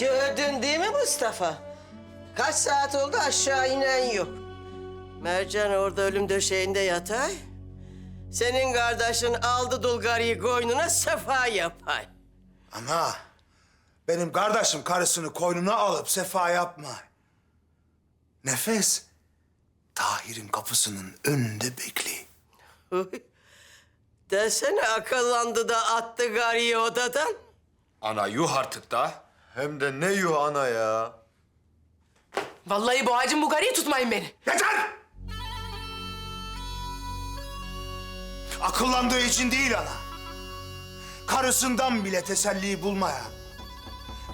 Gördün değil mi Mustafa? Kaç saat oldu aşağı inen yok. Mercan orada ölüm döşeğinde yatay. Senin kardeşin aldı dulgarıyı koynuna sefa yapay. Ama benim kardeşim karısını koynuna alıp sefa yapma. Nefes Tahir'in kapısının önünde bekliyor. Desene akıllandı da attı garıyı odadan. Ana yuh artık da. Hem de ne yuh ana ya. Vallahi bu ağacın bu garıyı tutmayın beni. Yeter! Akıllandığı için değil ana. Karısından bile teselli bulmaya.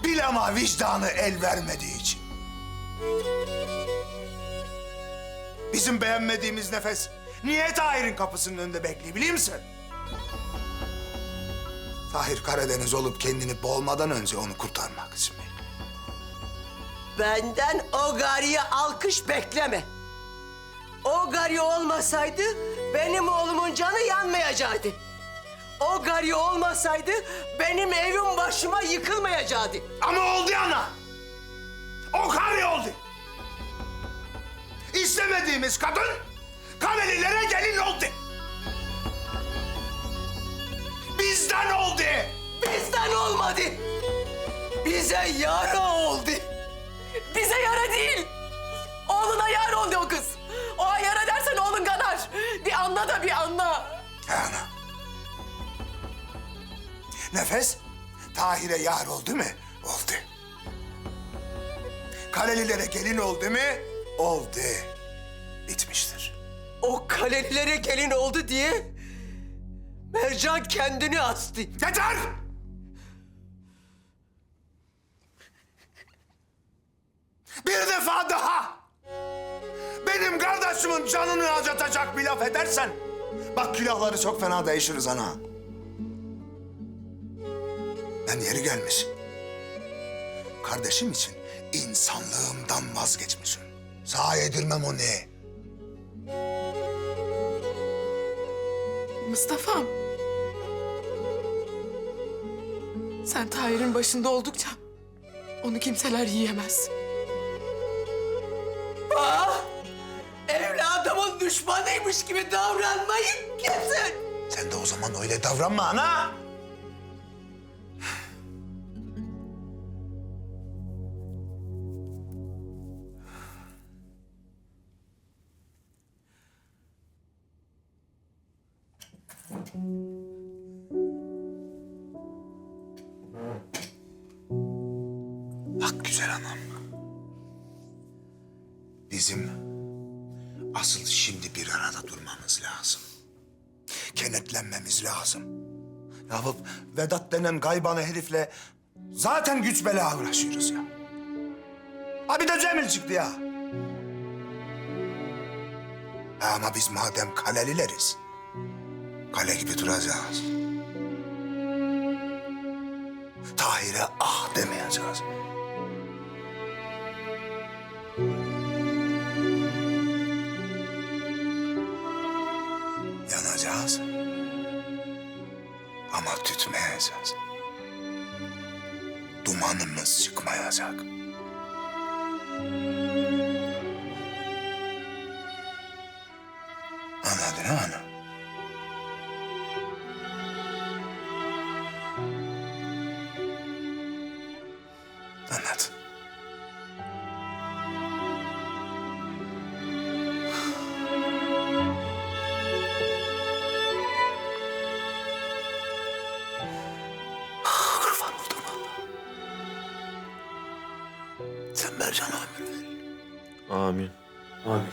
Bil ama vicdanı el vermediği için. Bizim beğenmediğimiz nefes niye Tahir'in kapısının önünde bekliyor biliyor musun? Tahir Karadeniz olup kendini boğmadan önce onu kurtarmak için. Benden o garıya alkış bekleme. O garı olmasaydı benim oğlumun canı yanmayacaktı. O garı olmasaydı benim evim başıma yıkılmayacaktı. Ama oldu ana. O karı oldu. İstemediğimiz kadın Karelilere gelin oldu. Bizden oldu. Bizden olmadı. Bize yara oldu. Bize yara değil. Oğluna yar oldu o kız. O yara dersen oğlun kadar. Bir anla da bir anla. He ana. Nefes Tahir'e yar oldu mu? Oldu. Kalelilere gelin oldu mu? Oldu. Bitmiştir. O kalelilere gelin oldu diye Mercan kendini astı. Yeter! Bir defa daha benim kardeşimin canını acıtacak bir laf edersen bak külahları çok fena değişiriz ana. Ben yeri gelmiş. Kardeşim için insanlığımdan vazgeçmişim. Sağ yedirmem onu. Mustafa'm. Sen Tahir'in başında oldukça onu kimseler yiyemez. Ah! Evladımın düşmanıymış gibi davranmayın kimse. Sen de o zaman öyle davranma ana. Anam. Bizim asıl şimdi bir arada durmamız lazım. Kenetlenmemiz lazım. Ya bu Vedat denen gaybanı herifle zaten güç bela uğraşıyoruz ya. Ha bir de Cemil çıktı ya. Ha, Ama biz madem kalelileriz, kale gibi duracağız. Tahir'e ah demeyeceğiz. Ama tütmeyeceğiz. Dumanımız çıkmayacak. Anladın mı ana? Sen Mercan'a ömür ver. Amin. Amin.